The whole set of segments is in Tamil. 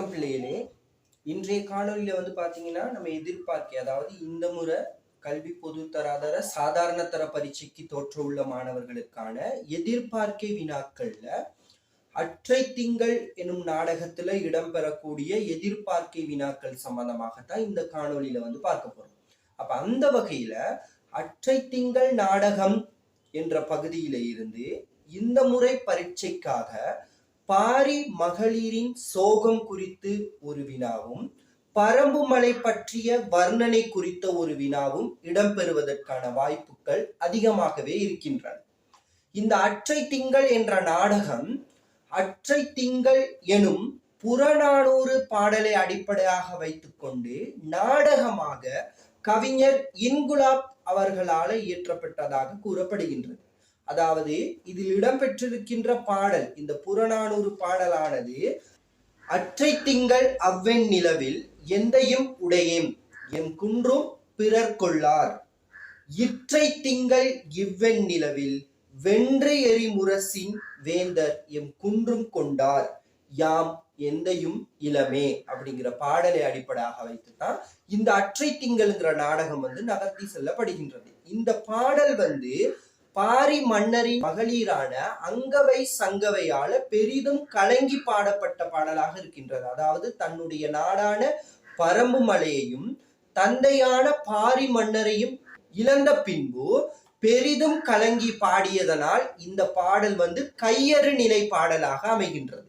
வணக்கம் பிள்ளைகளே இன்றைய காணொளியில வந்து பார்த்தீங்கன்னா நம்ம எதிர்பார்க்க அதாவது இந்த முறை கல்வி பொது தராதர சாதாரண தர பரீட்சைக்கு தோற்ற உள்ள மாணவர்களுக்கான எதிர்பார்க்கை வினாக்கள்ல அற்றை திங்கள் எனும் நாடகத்துல இடம்பெறக்கூடிய எதிர்பார்க்கை வினாக்கள் சம்பந்தமாகத்தான் இந்த காணொலியில வந்து பார்க்க போறோம். அப்ப அந்த வகையில அற்றை திங்கள் நாடகம் என்ற பகுதியில இருந்து இந்த முறை பரீட்சைக்காக பாரி மகளிரின் சோகம் குறித்து ஒரு வினாவும் பரம்புமலை பற்றிய வர்ணனை குறித்த ஒரு வினாவும் இடம்பெறுவதற்கான வாய்ப்புகள் அதிகமாகவே இருக்கின்றன. இந்த அற்றை திங்கள் என்ற நாடகம் அற்றை திங்கள் எனும் புறநானூறு பாடலை அடிப்படையாக வைத்துக்கொண்டு நாடகமாக கவிஞர் இன்குலாப் அவர்களால் இயற்றப்பட்டதாக கூறப்படுகின்றது. அதாவது இதில் இடம்பெற்றிருக்கின்ற பாடல் இந்த புறநானூறு பாடலானது அற்றை திங்கள் அவ்வெண் நிலவில் எந்தையும் உடையேம் எம் குன்றும் பிறர் கொள்ளார். இற்றை திங்கள் இவ்வெண் நிலவில் வென்று எரிமுரசின் வேந்தர் எம் குன்றும் கொண்டார். யாம் எந்தையும் இளமே அப்படிங்கிற பாடலை அடிப்படையாக வைத்துதான் இந்த அற்றை திங்கள்ங்கிற நாடகம் வந்து நகர்த்தி செல்லப்படுகின்றது. இந்த பாடல் வந்து பாரி மன்னரின் மகளிரான அங்கவை சங்கவையால பெரிதும் கலங்கி பாடப்பட்ட பாடலாக இருக்கின்றது. அதாவது தன்னுடைய நாடான பரம்பு மலையையும் தந்தையான பாரி மன்னரையும் இழந்த பின்பு பெரிதும் கலங்கி பாடியதனால் இந்த பாடல் வந்து கையறு நிலை பாடலாக அமைகின்றது.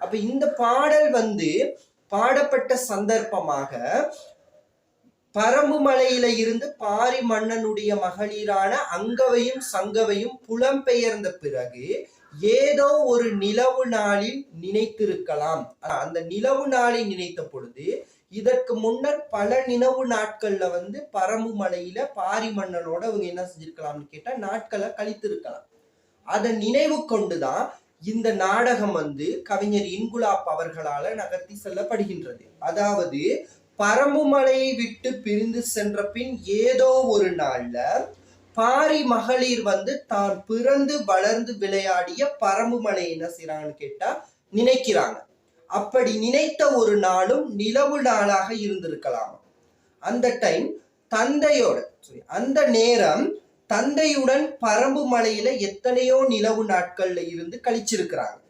அப்ப இந்த பாடல் வந்து பாடப்பட்ட சந்தர்ப்பமாக பரம்பு மலையில இருந்து பாரி மன்னனுடைய மகளிரான அங்கவையும் சங்கவையும் புலம்பெயர்ந்த பிறகு ஏதோ ஒரு நிலவு நாளில் நினைத்திருக்கலாம். அந்த நிலவு நாளை நினைத்த பொழுது இதற்கு முன்னர் பல நிலவு நாட்கள்ல வந்து பரம்பு மலையில பாரி மன்னனோட அவங்க என்ன செஞ்சிருக்கலாம்னு கேட்டா நாட்களை கழித்திருக்கலாம். அதை நினைவு கொண்டுதான் இந்த நாடகம் வந்து கவிஞர் இன்குலாப் அவர்களால நகர்த்தி செல்லப்படுகின்றது. அதாவது பரம்புமலையை விட்டு பிரிந்து சென்ற பின் ஏதோ ஒரு நாள்ல பாரி மகளிர் வந்து தான் பிறந்து வளர்ந்து விளையாடிய பரம்புமலை என்ன செய்யறாங்கன்னு கேட்டா நினைக்கிறாங்க. அப்படி நினைத்த ஒரு நாளும் நிலவு நாளாக இருந்திருக்கலாம்? அந்த டைம் தந்தையோட சரி அந்த நேரம் தந்தையுடன் பரம்பு மலையில எத்தனையோ நிலவு நாட்கள்ல இருந்து கழிச்சிருக்கிறாங்க.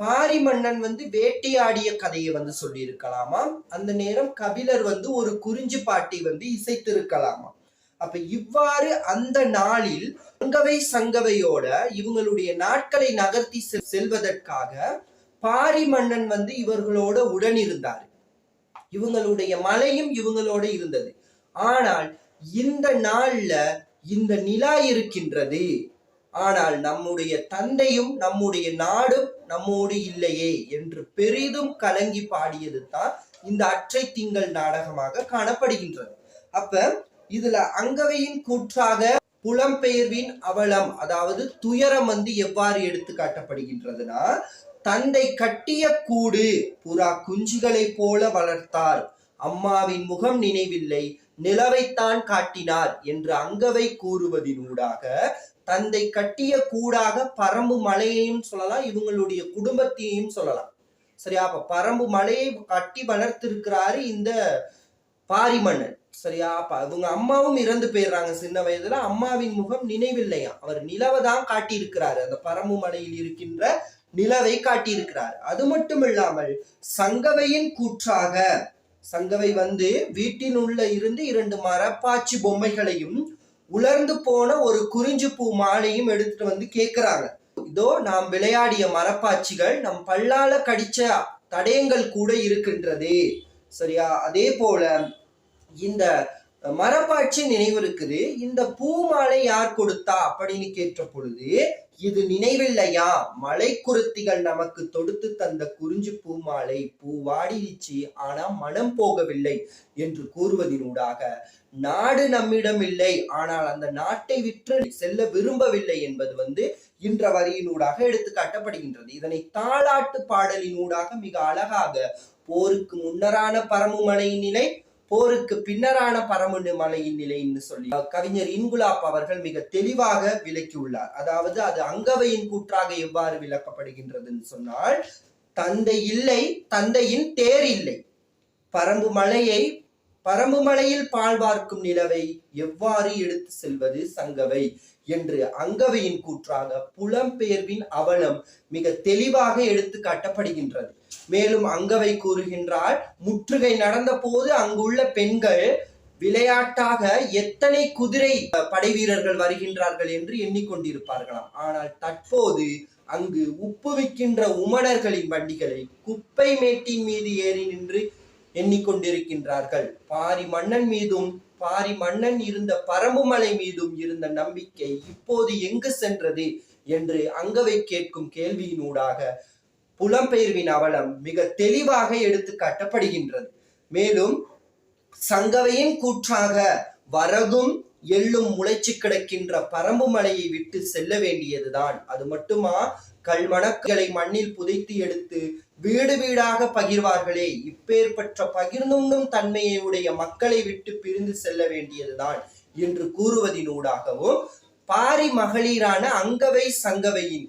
பாரி மன்னன் வந்து வேட்டையாடிய கதையை வந்து சொல்லியிருக்கலாமா அந்த நேரம் கபிலர் வந்து ஒரு குறிஞ்சு பாட்டி வந்து இசைத்திருக்கலாமா அப்ப இவ்வாறு அந்த நாளில் சங்கவை சங்கவையோட இவங்களுடைய நாட்களை நகர்த்தி செல்வதற்காக பாரி மன்னன் வந்து இவர்களோட உடன் இருந்தார் இவங்களுடைய மலையும் இவங்களோட இருந்தது. ஆனால் இந்த நாள்ல இந்த நிலா இருக்கின்றது. ஆனால் நம்முடைய தந்தையும் நம்முடைய நாடும் நம்மோடு இல்லையே என்று பெரிதும் கலங்கி பாடியது தான் இந்த அற்றை திங்கள் நாடகமாக காணப்படுகின்றது. அப்ப இதுல அங்கவையின் கூற்றாக புலம்பெயர்வின் அவலம் அதாவது துயரம் வந்து எவ்வாறு எடுத்து காட்டப்படுகின்றதுன்னா தந்தை கட்டிய கூடு புறா குஞ்சுகளைப் போல வளர்த்தார். அம்மாவின் முகம் நினைவில்லை. நிலவைத்தான் காட்டினார் என்று அங்கவை கூறுவதினூடாக தந்தை கட்டிய கூடாக பரம்பு மலையையும் சொல்லலாம் இவங்களுடைய குடும்பத்தையும் சொல்லலாம். சரியா? அப்ப பரம்பு மலையை கட்டி வளர்த்திருக்கிறாரு இந்த பாரிமன்னன். சரியா? அப்ப இவங்க அம்மாவும் இறந்து போயிடுறாங்க சின்ன வயதுல. அம்மாவின் முகம் நினைவில்லையா அவர் நிலவை தான் காட்டியிருக்கிறாரு. அந்த பரம்பு மலையில் இருக்கின்ற நிலவை காட்டியிருக்கிறார். அது மட்டும் இல்லாமல் சங்கவையின் கூற்றாக சங்கவை வந்து வீட்டின் உள்ள இருந்து இரண்டு மரப்பாச்சி பொம்மைகளையும் உலர்ந்து போன ஒரு குறிஞ்சி பூ மாலையும் எடுத்துட்டு வந்து கேட்குறாங்க இதோ நாம் விளையாடிய மரப்பாச்சிகள் நம் பல்லால கடிச்ச தடயங்கள் கூட இருக்கின்றது. சரியா? அதே போல இந்த மரப்பாட்சி நினைவு இருக்குது இந்த பூ மாலை யார் கொடுத்தா அப்படின்னு கேட்ட பொழுது இது நினைவில்லையா? மலை குருத்திகள் நமக்கு தொடுத்து தந்த குறிஞ்சி பூ மாலை பூ வாடிடுச்சு ஆனா மனம் போகவில்லை என்று கூறுவதினூடாக. நாடு நம்மிடம் இல்லை ஆனால் அந்த நாட்டை விற்று செல்ல விரும்பவில்லை என்பது வந்து இன்ற வரியினூடாக எடுத்து காட்டப்படுகின்றது இதனை தாளாட்டு பாடலினூடாக மிக அழகாக போருக்கு முன்னரான பரமுமனையின் நிலை போருக்கு பின்னரான பரமுண்டு மலையின் நிலைன்னு சொல்லி கவிஞர் இன்குலாப் அவர்கள் மிக தெளிவாக விளக்கியுள்ளார். அதாவது அது அங்கவையின் கூற்றாக எவ்வாறு விளக்கப்படுகின்றதுன்னு சொன்னால் தந்தை இல்லை தந்தையின் தேர் இல்லை. பரம்பு மலையை பரம்பு மலையில் பால் பார்க்கும் நிலவை எவ்வாறு எடுத்து செல்வது சங்கவை என்று அங்கவையின் கூற்றாக புலம்பெயர்வின் அவலம் மிக தெளிவாக எடுத்து காட்டப்படுகின்றது. மேலும் அங்கவை கூறுகின்றால் முற்றுகை நடந்த போது அங்குள்ள பெண்கள் விளையாட்டாக எத்தனை குதிரை படை வீரர்கள் வருகின்றார்கள் என்று எண்ணிக்கொண்டிருப்பார்களாம். ஆனால் தற்போது அங்கு உப்பு விற்கின்ற உமணர்களின் வண்டிகளை குப்பை மேட்டின் மீது ஏறி நின்று எண்ணிக்கொண்டிருக்கின்றார்கள். பாரி மன்னன் மீதும் பாரி மன்னன் இருந்த பரம்புமலை மீதும் இருந்த நம்பிக்கை இப்போது எங்கு சென்றது என்று அங்கவை கேட்கும் கேள்வியினூடாக புலம்பெயர்வின் அவலம் மிக தெளிவாக எடுத்து காட்டப்படுகின்றது மேலும் சங்கவையின் கூற்றாக வரகும் எள்ளும் முளைச்சு கிடக்கின்ற பரம்பு மலையை விட்டு செல்ல வேண்டியதுதான். அது மட்டுமா? கல்மணக்களை மண்ணில் புதைத்து எடுத்து வீடு வீடாக பகிர்வார்களே. இப்பேற்பற்ற பகிர்ந்துண்ணும் தன்மையை உடைய மக்களை விட்டு பிரிந்து செல்ல வேண்டியதுதான் என்று கூறுவதினூடாகவும் பாரி மகளிரான அங்கவை சங்கவையின்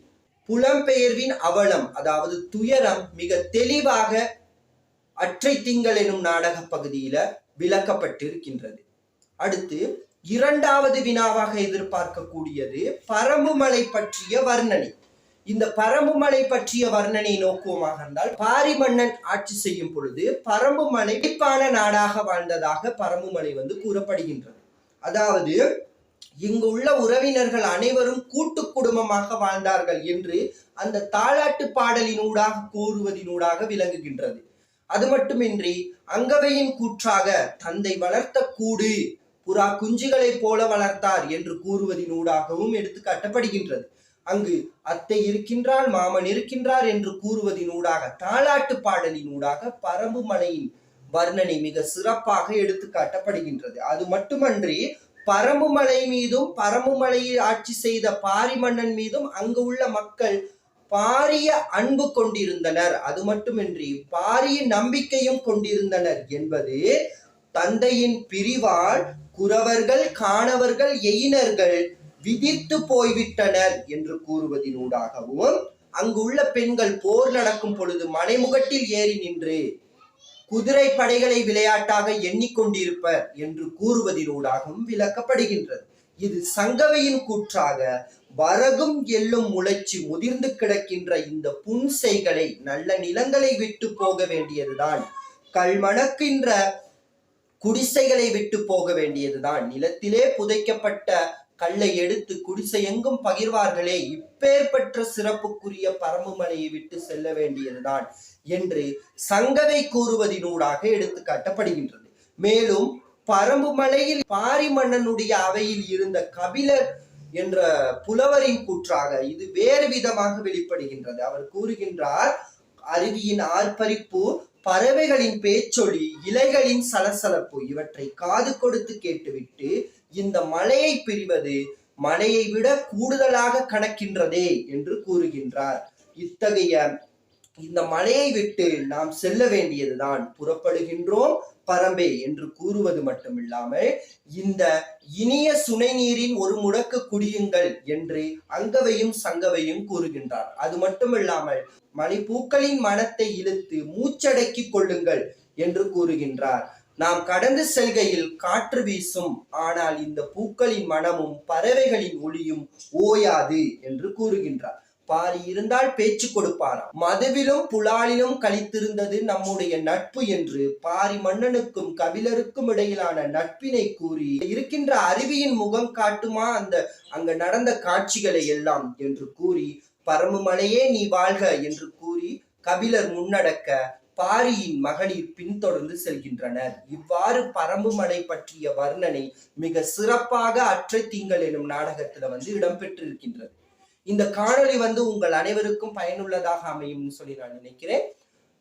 புலம்பெயர்வின் அவலம் அதாவது துயரம் மிக தெளிவாக அற்றை திங்கள் எனும் நாடக பகுதியில விளக்கப்பட்டிருக்கின்றது. அடுத்து இரண்டாவது வினாவாக எதிர்பார்க்கக்கூடியது பரம்புமலை பற்றிய வர்ணனை. இந்த பரம்புமலை பற்றிய வர்ணனை நோக்குவமாக இருந்தால் பாரி மன்னன் ஆட்சி செய்யும் பொழுது பரம்புமலை மலைப்பான நாடாக வாழ்ந்ததாக பரம்புமலை வந்து கூறப்படுகின்றது. அதாவது இங்கு உள்ள உறவினர்கள் அனைவரும் கூட்டு குடும்பமாக வாழ்ந்தார்கள் என்று அந்த தாலாட்டு பாடலினூடாக கூறுவதினூடாக விளங்குகின்றது. அது மட்டுமின்றி அங்கவையின் கூற்றாக தந்தை வளர்த்த கூடு புறா குஞ்சுகளைப் போல வளர்த்தார் என்று கூறுவதினூடாகவும் எடுத்து காட்டப்படுகின்றது. அங்கு அத்தை இருக்கின்றால் மாமன் இருக்கின்றார் என்று கூறுவதினூடாக தாலாட்டு பாடலினூடாக பரம்பு மலையின் வர்ணனை மிக சிறப்பாக எடுத்து காட்டப்படுகின்றது. அது மட்டுமன்றி பரம்பு மலை மீதும் பரம்புமலையில் ஆட்சி செய்த பாரி மன்னன் மீதும் அங்கு உள்ள மக்கள் பாரிய அன்பு கொண்டிருந்தனர். அது மட்டுமின்றி பாரிய நம்பிக்கையும் கொண்டிருந்தனர் என்பது தந்தையின் பிரிவால் குறவர்கள் காணவர்கள் எயினர்கள் விதித்து போய்விட்டனர் என்று கூறுவதினூடாகவும் அங்குள்ள பெண்கள் போர் நடக்கும் பொழுது மனைமுகட்டில் ஏறி நின்று குதிரை படைகளை விளையாட்டாக எண்ணிக்கொண்டிருப்பர் என்று கூறுவதிலூடாகவும் விளக்கப்படுகின்றது. இது சங்கவையின் கூற்றாக வரகும் எள்ளும் முளைச்சி முதிர்ந்து கிடக்கின்ற இந்த புன்செய்களை நல்ல நிலங்களை விட்டு போக வேண்டியதுதான். கல்மணக்கின்ற குடிசைகளை விட்டு போக வேண்டியதுதான். நிலத்திலே புதைக்கப்பட்ட கல்லை எடுத்து குடிசை எங்கும் பகிர்வார்களே இப்பேற்பற்ற சிறப்புக்குரிய பரம்புமலையை விட்டு செல்ல வேண்டியதுதான் என்று சங்கவை கூறுவதினூடாக எடுத்து காட்டப்படுகின்றது மேலும் பரம்புமலையில் பாரி மன்னனுடைய அவையில் இருந்த கபிலர் என்ற புலவரின் கூற்றாக இது வேறு விதமாக வெளிப்படுகின்றது. அவர் கூறுகின்றார் அருவியின் ஆர்ப்பரிப்பு பறவைகளின் பேச்சொலி இலைகளின் சலசலப்பு இவற்றை காது கொடுத்து கேட்டுவிட்டு இந்த மலையை பிரிவது மலையை விட கூடுதலாக கணக்கின்றதே என்று கூறுகின்றார். இத்தகைய இந்த மலையை விட்டு நாம் செல்ல வேண்டியதுதான் புறப்படுகின்றோம் பரம்பே என்று கூறுவது மட்டுமில்லாமல் இந்த இனிய சுனை நீரின் ஒரு முடக்கு குடியுங்கள் என்று அங்கவையும் சங்கவையும் கூறுகின்றார். அது மட்டுமில்லாமல் மணிப்பூக்களின் மனத்தை இழுத்து மூச்சடக்கி கொள்ளுங்கள் என்று கூறுகின்றார். நாம் கடந்து செல்கையில் காற்று வீசும். ஆனால் இந்த பூக்களின் மனமும் பறவைகளின் ஒளியும் ஓயாது என்று கூறுகின்றார். பாரி இருந்தால் பேச்சு கொடுப்பாராம். மதுவிலும் புலாலிலும் கழித்திருந்தது நம்முடைய நட்பு என்று பாரி மன்னனுக்கும் கபிலருக்கும் இடையிலான நட்பினை கூறி இருக்கின்ற அருவியின் முகம் காட்டுமா? அந்த அங்கு நடந்த காட்சிகளை எல்லாம் என்று கூறி பரமுமலையே நீ வாழ்க என்று கூறி கபிலர் முன்னடக்க பாரியின் மகளிர் பின்தொடர்ந்து செல்கின்றனர். இவ்வாறு பரம்புமனை பற்றிய வர்ணனை மிக சிறப்பாக அற்றை தீங்கள் எனும் நாடகத்துல வந்து இடம்பெற்றிருக்கின்றது. இந்த காணொளி வந்து உங்கள் அனைவருக்கும் பயனுள்ளதாக அமையும்னு சொல்லி நான் நினைக்கிறேன்.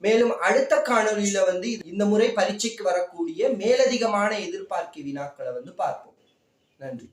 மேலும் அடுத்த காணொலியில வந்து இந்த முறை பரீட்சைக்கு வரக்கூடிய மேலதிகமான எதிர்பார்க்க வினாக்களை வந்து பார்ப்போம். நன்றி.